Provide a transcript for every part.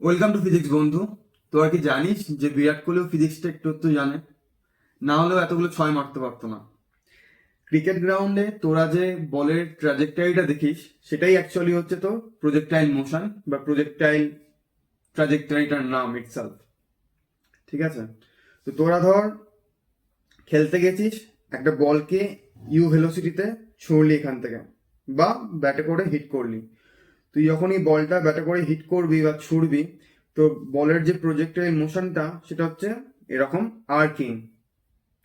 Welcome to physics বন্ধু। তোরা কি জানিস যে বিরাট কোহলিও ফিজিক্সটা একটু একটু জানে? না হলেও এতগুলো ছয় মারতে পারতো না। ক্রিকেট গ্রাউন্ডে তোরা যে বলের ট্রাজেক্টারিটা দেখিস, সেটাই অ্যাকচুয়ালি হচ্ছে তো প্রজেক্টাইল মোশন বা প্রজেক্টাইল ট্রাজেক্টারিটার নাম ইটসেলফ ঠিক আছে? তো তোরা ধর, খেলতে গেছিস একটা বলকে ইউ ভেলোসিটিতে ছুঁড়লি এখান থেকে বা ব্যাটে করে হিট করলি। তুই যখনই বলটা ব্যাটে করে হিট করবি বা ছুড়বি, তো বলের যে প্রজেক্টের মোশনটা সেটা হচ্ছে এরকম আর্কিং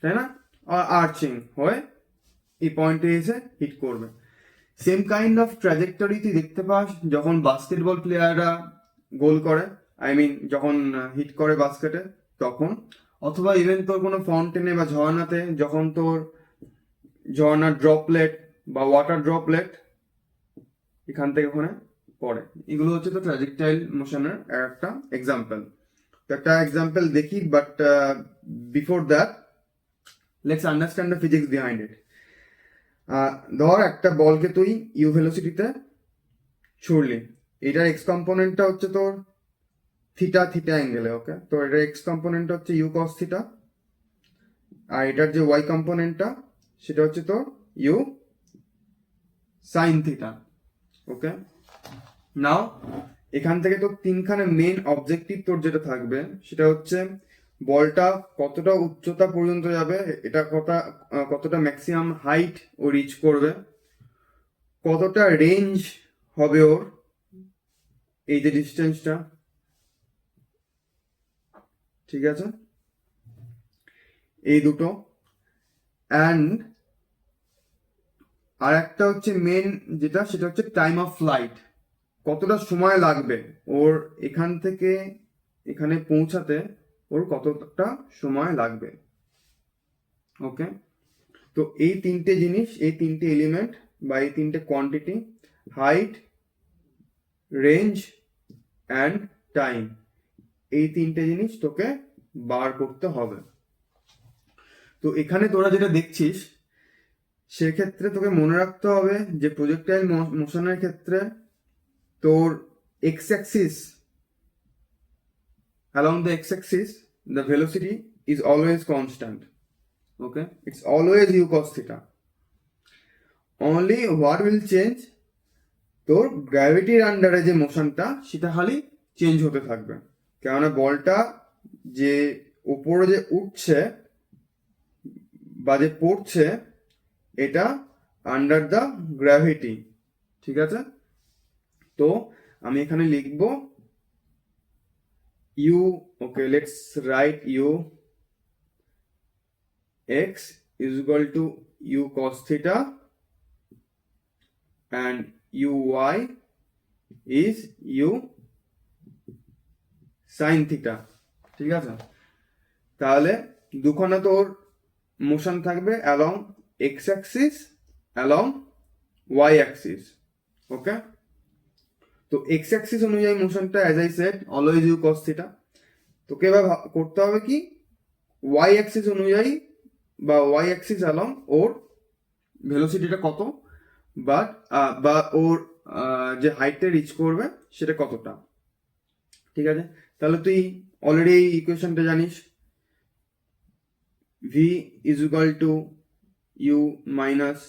তাই না? আর্চিং হয়ে এই পয়েন্টে এসে হিট করবে। সেম কাইন্ড অফ ট্র্যাজেক্টরি তুই দেখতে পাস যখন বাস্কেটবল প্লেয়াররা গোল করে আই মিন যখন হিট করে বাস্কেটে তখন। অথবা ইভেন তোর কোনো ফাউন্টেনে বা ঝর্ণাতে যখন তোর ঝর্ণার ড্রপলেট বা ওয়াটার ড্রপলেট এখান থেকে ওখানে পড়ে এগুলো হচ্ছে তো ট্র্যাজেক্টাইল মোশনের একটা এক্সাম্পল তো একটা এক্সাম্পল দেখি but before that let's understand the physics behind it ধর একটা বলকে তুই ইউ ভেলোসিটিতে ছুড়লি। এটার এক্স কম্পোনেন্টটা হচ্ছে তোর থিটা থিটা অ্যাঙ্গেলে ওকে তো এটার এক্স কম্পোনেন্টটা হচ্ছে ইউ কস থিটা আর এটার যে ওয়াই কম্পোনেন্টটা সেটা হচ্ছে তোর U sine theta okay now এখান থেকে তো তিনখানে মেন অবজেক্টিভ তোর যেটা থাকবে, সেটা হচ্ছে বলটা কতটা উচ্চতা পর্যন্ত যাবে, এটা কতটা কতটা ম্যাক্সিমাম হাইট ও রিচ করবে, কতটা রেঞ্জ হবে ওর, এই যে ডিস্টেন্সটা ঠিক আছে? এই দুটো অ্যান্ড আর একটা হচ্ছে মেন যেটা, সেটা হচ্ছে টাইম অফ ফ্লাইট কতটা সময় লাগবে ওর এখান থেকে এখানে পৌঁছাতে ওর কতটা সময় লাগবে? ওকে তো এই তিনটে জিনিস, এই তিনটে এলিমেন্ট বা এই তিনটে quantity height range and time এই তিনটে জিনিস তোকে বার করতে হবে। তো এখানে তোরা যেটা দেখছিস, সেক্ষেত্রে তোকে মনে রাখতে হবে যে প্রজেক্টাইল মোশনের ক্ষেত্রে তোর X axis along the x-axis the velocity is always constant okay it's always u cos theta only what will change তোর গ্র্যাভিটির আন্ডারে যে মোশনটা সেটা খালি চেঞ্জ হতে থাকবে কেননা বলটা যে উপরে যে উঠছে বা যে পড়ছে এটা আন্ডার দ্য গ্র্যাভিটি ঠিক আছে তো আমি এখানে লিখব u, okay, let's write u x is equal to u cos theta and uy is u sin theta, ঠিক আছে? তাহলে দুখানা তোর মোশন থাকবে along X axis along Y axis okay তো এক্স অ্যাক্সিস অনুযায়ী মোশনটা as I said always U cos theta তোকে এবার করতে হবে কি? ওয়াই অ্যাক্সিস অনুযায়ী বা ওয়াই অ্যাক্সিস অ্যালং ওর ভেলোসিটিটা কত? বাট বা ওর যে হাইটটা রিচ করবে সেটা কতটা? ঠিক আছে? তাহলে তুই অলরেডি এই ইকুয়েশনটা জানিস। V is equal to U minus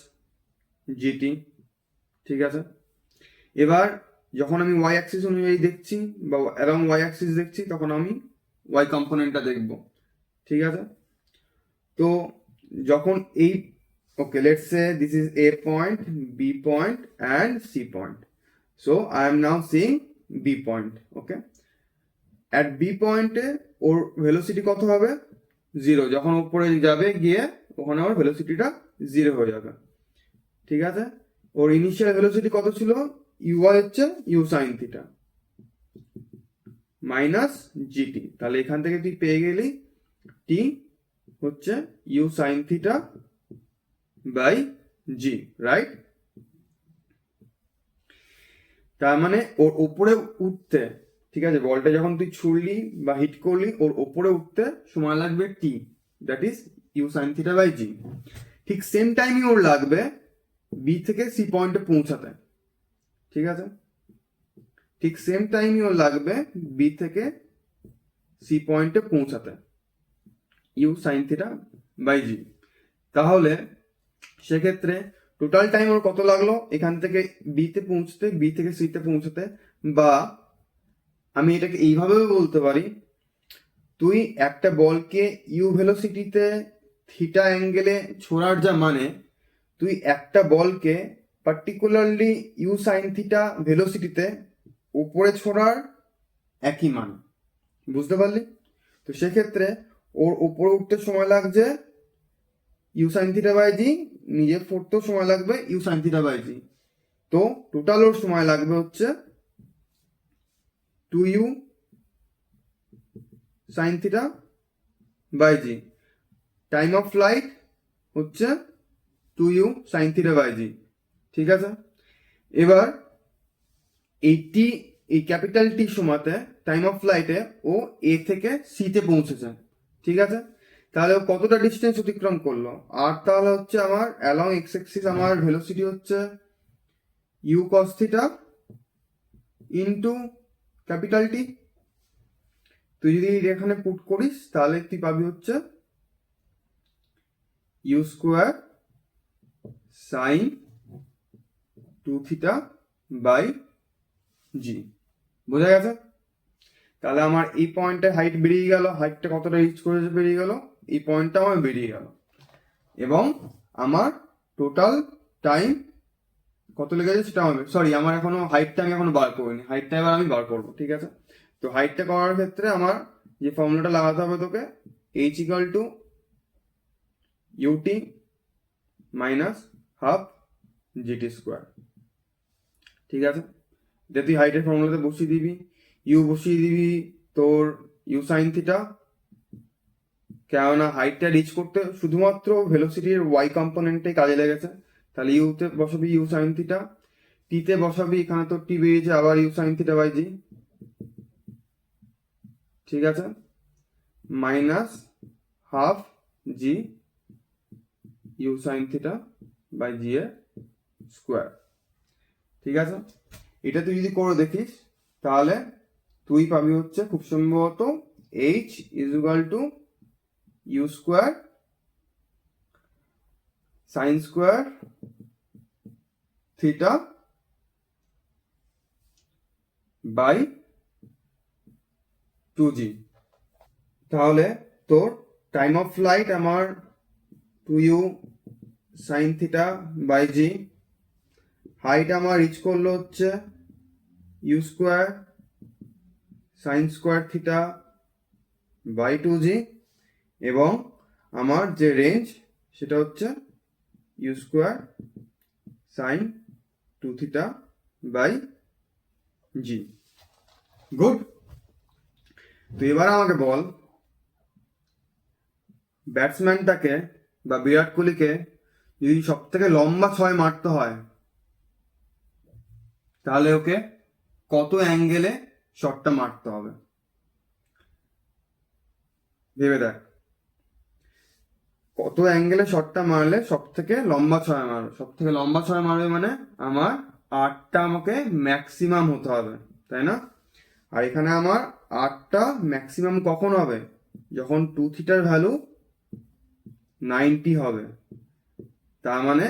G T ঠিক আছে? এবার যখন আমি ওয়াই অ্যাক্সিস অনুযায়ী দেখছি বা অ্যালং ওয়াই অ্যাক্সিস দেখছি, তখন আমি ওয়াই কম্পোনেন্টটা দেখব। ঠিক আছে? তো যখন এই okay let's say this is A point B point and C point so I am now seeing B point okay at B পয়েন্টে ওর ভেলোসিটি কত হবে? জিরো যখন উপরে যাবে গিয়ে ওখানে ওর ভেলোসিটিটা জিরো হয়ে যাবে। ঠিক আছে? ওর ইনিশিয়াল ভেলোসিটি কত ছিল? ইউ হচ্ছে U sine theta minus G T তাহলে এখান থেকে তুই পেয়ে গেলি? টি হচ্ছে U sine theta by G right তার মানে ওর উপরে উঠতে, ঠিক আছে, বলটা যখন তুই ছুড়লি বা হিট করলি, ওর উপরে উঠতে সময় লাগবে T that is U sine theta by G ঠিক সেম টাইমই ওর লাগবে বি থেকে সি পয়েন্টে পৌঁছাতে। ঠিক আছে? ঠিক সেম টাইমই ওর লাগবে বি থেকে সি পয়েন্টে পৌঁছাতে। U sine theta by G তাহলে সেক্ষেত্রে টোটাল টাইম ওর কত লাগল? এখান থেকে বিতে পৌঁছতে বি থেকে সিতে পৌঁছতে বা আমি এটাকে এইভাবেও বলতে পারি, তুই একটা বলকে ইউ ভেলোসিটিতে থিটা অ্যাঙ্গেলে ছোড়ার যা মানে তুই একটা বলকে পার্টিকুলারলি ইউ সাইন থিটা ভেলোসিটিতে উপরে ছোড়ার একই মান। বুঝতে পারলি? তো সেক্ষেত্রে ওর উপরে উঠতে সময় লাগছে U sine theta by G নিজের পড়তেও সময় লাগবে U sine theta by G তো টোটাল ওর সময় লাগবে হচ্ছে two U sine theta by G time of flight হচ্ছে two U sine theta by G ঠিক আছে? এবার এইটি, এই ক্যাপিটাল টি সময়তে, টাইম অফ ফ্লাইটে ও এ থেকে সিতে পৌঁছেছে। ঠিক আছে? তাহলে ও কতটা ডিস্টেন্স অতিক্রম করল? আর তাহলে হচ্ছে আমার অ্যালং এক্স এক্সিস আমার ভেলোসিটি হচ্ছে U cos theta into capital T তুই যদি এখানে পুট করিস, তাহলে তুই পাবি হচ্ছে? U square sine two theta by G বোঝা গেছে? তাহলে আমার এই পয়েন্টে হাইট বেরিয়ে গেল হাইটটা কতটা রিচ করেছে বেরিয়ে গেল? এই পয়েন্টটা আমার বেরিয়ে গেল। এবং আমার টোটাল টাইম কত লেগেছে সেটা হবে সরি আমার এখনও হাইটটা আমি এখনও বার করিনি। হাইটটা এবার আমি বার করব, ঠিক আছে? তো হাইটটা করার ক্ষেত্রে আমার যে ফর্মুলাটা লাগাতে হবে তোকে H equal to U T minus half G T square ঠিক আছে? এটা তুই হাইটের ফর্মুলাতে বসিয়ে দিবি ইউ বসিয়ে দিবি, তোর ইউ সাইন থিটা কেননা হাইটটা রিচ করতে শুধুমাত্র ভেলোসিটির ওয়াই কম্পোনেন্টটাই কাজে লেগেছে, তাহলে ইউতে বসাবি ইউ সাইন থিটা টিতে বসাবি, এখানে তো টি বেরিয়েছে, আবার U sine theta by G ঠিক আছে? Minus half G U sine theta by G এর স্কোয়ার ঠিক আছে? এটা তুই যদি করে দেখিস, তাহলে তুই পাবি হচ্ছে খুব সম্ভবত H is equal to U square sine square theta by two G তাহলে তোর টাইম অফ ফ্লাইট আমার two U sine theta by G height আমার রিচ করল হচ্ছে U square sine square theta by two G এবং আমার যে range সেটা হচ্ছে U square sine two theta by G good তো এবার আমাকে বল ব্যাটসম্যানটাকে বা বিরাট কোহলিকে যদি সব থেকে লম্বা ছয় মারতে হয় তাহলে ওকে কত অ্যাঙ্গেলে শটটা মারতে হবে? ভেবে দেখ। কত অ্যাঙ্গেলে শটটা মারলে সব থেকে লম্বা ছয় মারবে? সব থেকে লম্বা ছয় মারবে মানে আমার আটটা আমাকে ম্যাক্সিমাম হতে হবে, তাই না? আর এখানে আমার আটটা ম্যাক্সিমাম কখন হবে? যখন টু থিটার ভ্যালু নাইনটি হবে। তার মানে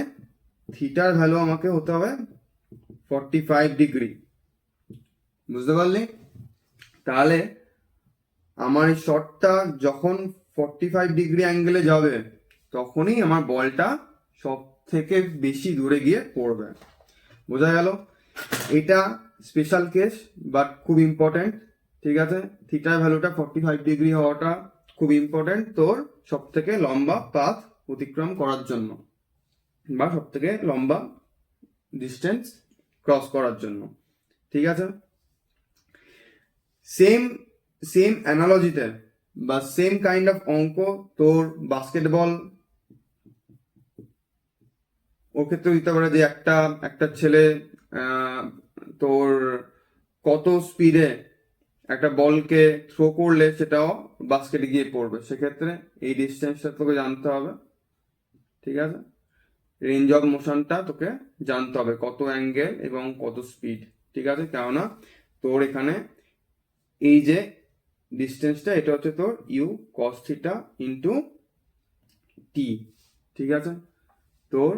থিটার ভ্যালু আমাকে হতে হবে ফর্টি ফাইভ ডিগ্রি বুঝতে পারলি? তাহলে আমার শটটা যখন ফর্টি ফাইভ ডিগ্রি অ্যাঙ্গেলে যাবে, তখনই আমার বলটা সব থেকে বেশি দূরে গিয়ে পড়বে। বোঝা গেল? এটা স্পেশাল কেস বাট খুব ইম্পর্টেন্ট ঠিক আছে? থিটার ভ্যালুটা ফর্টি ফাইভ ডিগ্রি হওয়াটা খুব ইম্পর্টেন্ট তোর সব থেকে লম্বা পাথ অতিক্রম করার জন্য, বা সব থেকে লম্বা ডিস্টেন্স ক্রস করার জন্য। ঠিক আছে? সেম সেম অ্যানালজিতে বা সেম কাইন্ড অফ অঙ্ক তোর বাস্কেটবল ওর ক্ষেত্রে দিতে পারে যে একটা একটা ছেলে তোর কত স্পিডে একটা বলকে থ্রো করলে সেটাও বাস্কেটে গিয়ে পড়বে। সেক্ষেত্রে এই ডিস্টেন্সটা তোকে জানতে হবে। ঠিক আছে? রেঞ্জ অফ মোশনটা তোকে জানতে হবে কত অ্যাঙ্গেল এবং কত স্পিড ঠিক আছে? কেননা তোর এখানে এই যে ডিস্টেন্সটা এটা হচ্ছে তোর U cos theta into T ঠিক আছে? তোর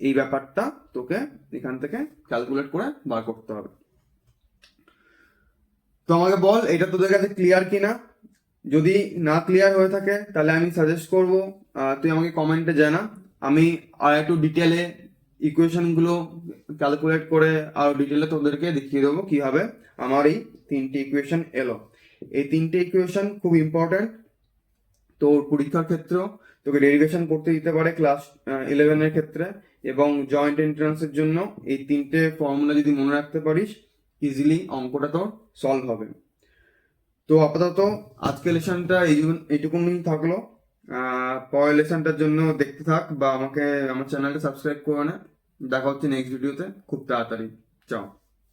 এই ব্যাপারটা তোকে এখান থেকে ক্যালকুলেট করে বার করতে হবে। তো আমাকে বল, এটা তোদের কাছে ক্লিয়ার কিনা? যদি না ক্লিয়ার হয়ে থাকে, তাহলে আমি সাজেস্ট করব তুই আমাকে কমেন্টে জানা। আমি আর একটু ডিটেলে ইকুয়েশনগুলো ক্যালকুলেট করে আর ডিটেলে তোদেরকে দেখিয়ে দেবো কীভাবে আমার এই তিনটে ইকুয়েশন এলো। এই তিনটে ইকুয়েশন খুব ইম্পর্ট্যান্ট তোর পরীক্ষার ক্ষেত্রেও তোকে ডেরিভেশন করতে দিতে পারে ক্লাস ইলেভেনের ক্ষেত্রে এবং জয়েন্ট এন্ট্রান্সের জন্য এই তিনটে ফর্মুলা যদি মনে রাখতে পারিস ইজিলি অঙ্কটা তোর সলভ হবে। তো আপাতত আজকে লেসনটা এইটুকুনই থাকল। পরের লেসনটার জন্য দেখতে থাক বা আমাকে আমার চ্যানেলটা সাবস্ক্রাইব করে না। দেখা হচ্ছে নেক্সট ভিডিওতে খুব তাড়াতাড়ি। চাও।